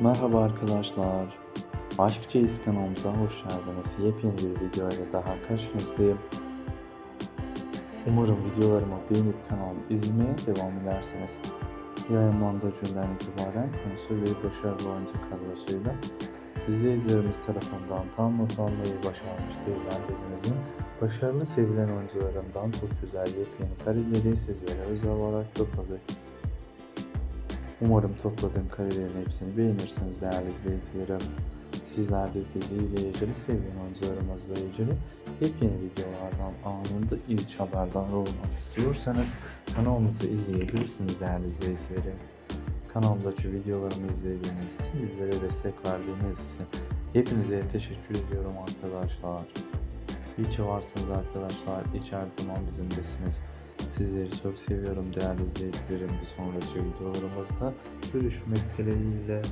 Merhaba arkadaşlar. Aşkçıyız kanalımıza hoş geldiniz. Yepyeni bir video ile daha karşınızdayım. Umarım videolarımı beğenip kanalımı izlemeye devam edersiniz. Yayınlandığı günden itibaren konusu ve başarılı oyuncu kadrosuyla izleyicilerimiz tarafından tam not almayı başarmış değilen dizimizin başarılı sevilen oyuncularından çok güzel yepyeni kareleri sizlere özel olarak topladık. Umarım topladığım karelerin hepsini beğenirsiniz değerli izleyicilerim. Sizler de diziyle ilgili sevilen oyuncularımızla ilgili yepyeni videolardan anında ilk haberdar olmak istiyorsanız kanalımızı izleyebilirsiniz değerli izleyicilerim. Kanalımdaki videolarımı izlediğiniz için, bizlere destek verdiğiniz için hepinize teşekkür ediyorum arkadaşlar. İyi ki varsınız arkadaşlar. Her zaman bizimlesiniz. Sizleri çok seviyorum değerli izleyicilerim. Bir sonraki videolarımızda görüşmek dileğiyle.